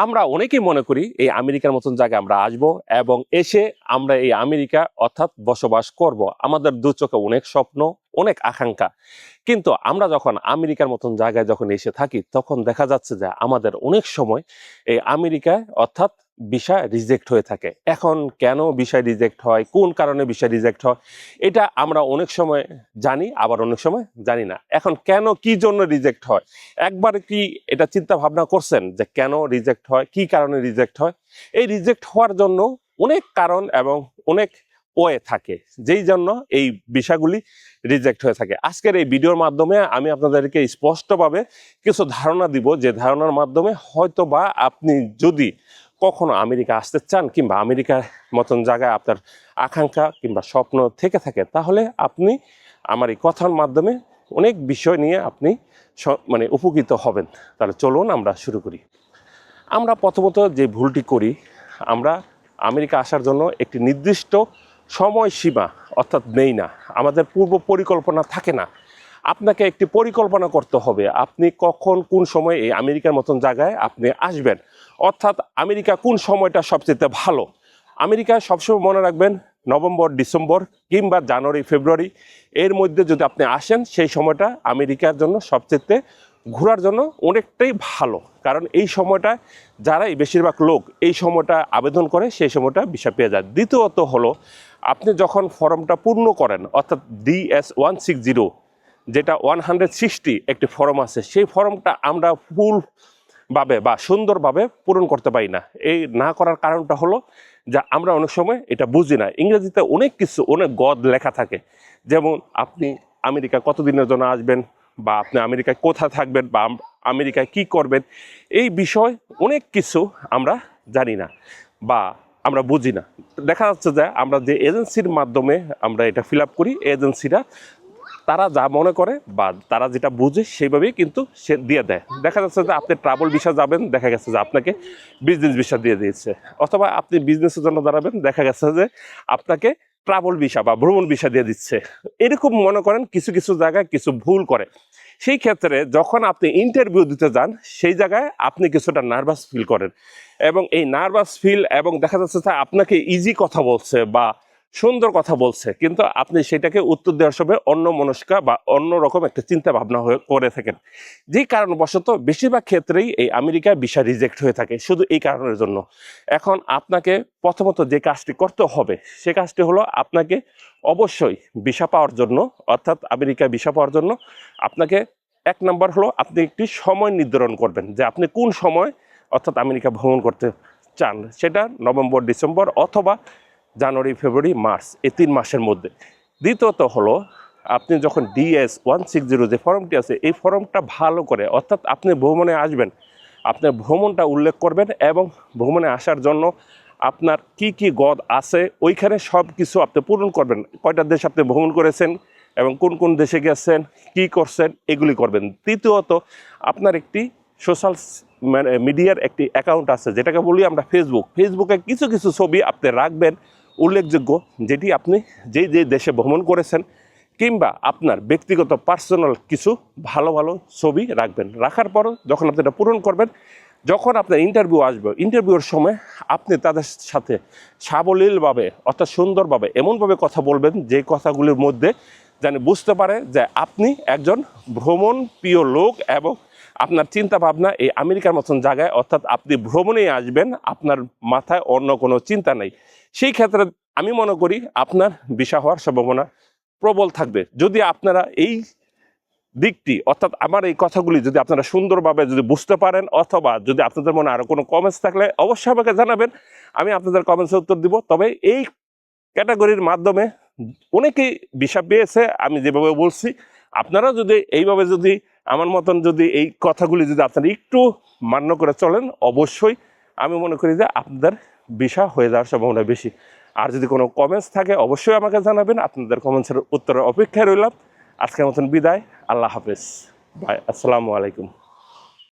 আমরা অনেকেই মনে করি এই আমেরিকার মতন জায়গায় আমরা আসব এবং এসে আমরা এই আমেরিকা অর্থাৎ বসবাস করব। আমাদের দু চোখে অনেক স্বপ্ন, অনেক আকাঙ্ক্ষা। কিন্তু আমরা যখন আমেরিকার মতন জায়গায় যখন এসে থাকি, তখন দেখা যাচ্ছে যে আমাদের অনেক সময় এই আমেরিকায় অর্থাৎ ভিসা রিজেক্ট হয়ে থাকে। এখন কেন ভিসা রিজেক্ট হয়? কোন কারণে ভিসা রিজেক্ট হয়? এটা আমরা অনেক সময় জানি, আবার অনেক সময় জানি না। এখন কেন কি জন্য রিজেক্ট হয়? একবার কি এটা চিন্তা ভাবনা করছেন যে কেন রিজেক্ট হয়? কি কারণে রিজেক্ট হয়? এই রিজেক্ট হওয়ার জন্য অনেক কারণ এবং অনেক ওয়ে থাকে, যেই জন্য এই বিষয়গুলি রিজেক্ট হয়ে থাকে। আজকের এই ভিডিওর মাধ্যমে আমি আপনাদেরকে স্পষ্টভাবে কিছু ধারণা দিব, যে ধারণার মাধ্যমে হয়তো বা আপনি যদি কখনো আমেরিকা আসতে চান কিংবা আমেরিকার মতন জায়গায় আপনার আকাঙ্ক্ষা কিংবা স্বপ্ন থেকে থাকে, তাহলে আপনি আমার এই কথার মাধ্যমে অনেক বিষয় নিয়ে আপনি মানে উপকৃত হবেন। তাহলে চলুন আমরা শুরু করি। আমরা প্রথমত যে ভুলটি করি, আমরা আমেরিকা আসার জন্য একটি নির্দিষ্ট সময়সীমা অর্থাৎ নেই না। আমাদের পূর্ব পরিকল্পনা থাকে না। আপনাকে একটি পরিকল্পনা করতে হবে। আপনি কখন কোন সময় এই আমেরিকার মতন জায়গায় আপনি আসবেন? অর্থাৎ আমেরিকা কোন সময়টা সবচেয়ে ভালো? আমেরিকা সবসময় মনে রাখবেন, নভেম্বর, ডিসেম্বর কিংবা জানুয়ারি, ফেব্রুয়ারি এর মধ্যে যদি আপনি আসেন, সেই সময়টা আমেরিকার জন্য সবচেয়ে ঘোরার জন্য অনেকটাই ভালো। কারণ এই সময়টা যারাই বেশিরভাগ লোক এই সময়টা আবেদন করে, সেই সময়টা ভিসা পেয়ে যায়। দ্বিতীয়ত হলো, আপনি যখন ফর্মটা পূর্ণ করেন, অর্থাৎ ডিএস ওয়ান সিক্স জিরো যেটা ওয়ান হান্ড্রেড সিক্সটি একটি ফর্ম আছে, সেই ফর্মটা আমরা ফুল ভাবে বা সুন্দরভাবে পূরণ করতে পারি না। এই না করার কারণটা হলো যে আমরা অনেক সময় এটা বুঝি না। ইংরেজিতে অনেক কিছু, অনেক গদ লেখা থাকে। যেমন আপনি আমেরিকা কতদিনের জন্য আসবেন বা আপনি আমেরিকায় কোথায় থাকবেন বা আমেরিকায় কি করবেন, এই বিষয় অনেক কিছু আমরা জানি না বা আমরা বুঝি না। দেখা যাচ্ছে যে আমরা যে এজেন্সির মাধ্যমে আমরা এটা ফিল করি, এজেন্সিরা তারা যা মনে করে বা তারা যেটা বুঝে সেইভাবেই কিন্তু সে দিয়ে দেয়। দেখা যাচ্ছে যে আপনি ট্রাভেল ভিসা যাবেন, দেখা গেছে যে আপনাকে বিজনেস ভিসা দিয়ে দিয়েছে। অথবা আপনি বিজনেসের জন্য দাঁড়াবেন, দেখা গেছে যে আপনাকে ট্রাভেল ভিসা বা ভ্রমণ ভিসা দিয়ে দিচ্ছে। এরকম মনে করেন কিছু কিছু জায়গায় কিছু ভুল করে। সেই ক্ষেত্রে যখন আপনি ইন্টারভিউ দিতে যান, সেই জায়গায় আপনি কিছুটা নার্ভাস ফিল করেন। এবং এই নার্ভাস ফিল এবং দেখা যাচ্ছে আপনাকে ইজি কথা বলছে বা সুন্দর কথা বলছে, কিন্তু আপনি সেটাকে উত্তর দেওয়ার সময় অন্য মনস্কা বা অন্য রকম একটা চিন্তা ভাবনা হয়ে করে থাকেন। যেই কারণবশত বেশিরভাগ ক্ষেত্রেই এই আমেরিকায় ভিসা রিজেক্ট হয়ে থাকে, শুধু এই কারণের জন্য। এখন আপনাকে প্রথমত যে কাজটি করতে হবে, সে কাজটি হলো আপনাকে অবশ্যই ভিসা পাওয়ার জন্য, অর্থাৎ আমেরিকায় ভিসা পাওয়ার জন্য আপনাকে এক নম্বর হলো আপনি একটি সময় নির্ধারণ করবেন, যে আপনি কোন সময় অর্থাৎ আমেরিকা ভ্রমণ করতে চান, সেটা নভেম্বর, ডিসেম্বর অথবা জানুয়ারি, ফেব্রুয়ারি, মার্চ, এই তিন মাসের মধ্যে। দ্বিতীয়ত হলো, আপনি যখন ডিএস ওয়ান সিক্স জিরো যে ফর্মটি আছে, এই ফর্মটা ভালো করে, অর্থাৎ আপনি ভ্রমণে আসবেন আপনার ভ্রমণটা উল্লেখ করবেন এবং ভ্রমণে আসার জন্য আপনার কি কি গদ আছে, ওইখানে সব কিছু আপনি পূরণ করবেন। কয়টা দেশ আপনি ভ্রমণ করেছেন এবং কোন কোন দেশে গেছেন, কি করছেন, এগুলি করবেন। তৃতীয়ত, আপনার একটি সোশ্যাল মানে মিডিয়ার একটি অ্যাকাউন্ট আছে, যেটাকে বলি আমরা ফেসবুক ফেসবুকে কিছু কিছু ছবি আপনি রাখবেন উল্লেখযোগ্য যেটি আপনি যেই যে দেশে ভ্রমণ করেছেন কিংবা আপনার ব্যক্তিগত পার্সোনাল কিছু ভালো ভালো ছবি রাখবেন। রাখার পর যখন আপনি এটা পূরণ করবেন, যখন আপনার ইন্টারভিউ আসবে ইন্টারভিউর সময় আপনি তাদের সাথে সাবলীলভাবে অর্থাৎ সুন্দরভাবে এমনভাবে কথা বলবেন যে কথাগুলির মধ্যে যেন বুঝতে পারে যে আপনি একজন ভ্রমণ প্রিয় লোক এবং আপনার চিন্তা ভাবনা এই আমেরিকার মতন জায়গায়, অর্থাৎ আপনি ভ্রমণে আসবেন, আপনার মাথায় অন্য কোনো চিন্তা নেই। সেই ক্ষেত্রে আমি মনে করি আপনার বিষা হওয়ার সম্ভাবনা প্রবল থাকবে। যদি আপনারা এই দিকটি, অর্থাৎ আমার এই কথাগুলি যদি আপনারা সুন্দরভাবে যদি বুঝতে পারেন, অথবা যদি আপনাদের মনে আরও কোনো কমেন্টস থাকলে অবশ্যই আমাকে জানাবেন। আমি আপনাদের কমেন্টসের উত্তর দিব। তবে এই ক্যাটাগরির মাধ্যমে অনেকেই বিষা পেয়েছে, আমি যেভাবে বলছি, আপনারা যদি এইভাবে যদি আমার মতন যদি এই কথাগুলি যদি আপনারা একটু মান্য করে চলেন, অবশ্যই আমি মনে করি যে আপনাদের বিষা হয়ে যাওয়ার সম্ভাবনা বেশি। আর যদি কোনো কমেন্টস থাকে, অবশ্যই আমাকে জানাবেন। আপনাদের কমেন্টসের উত্তরের অপেক্ষায় রইলাম। আজকের মতন বিদায়। আল্লাহ হাফেজ। বাই আসসালামু আলাইকুম।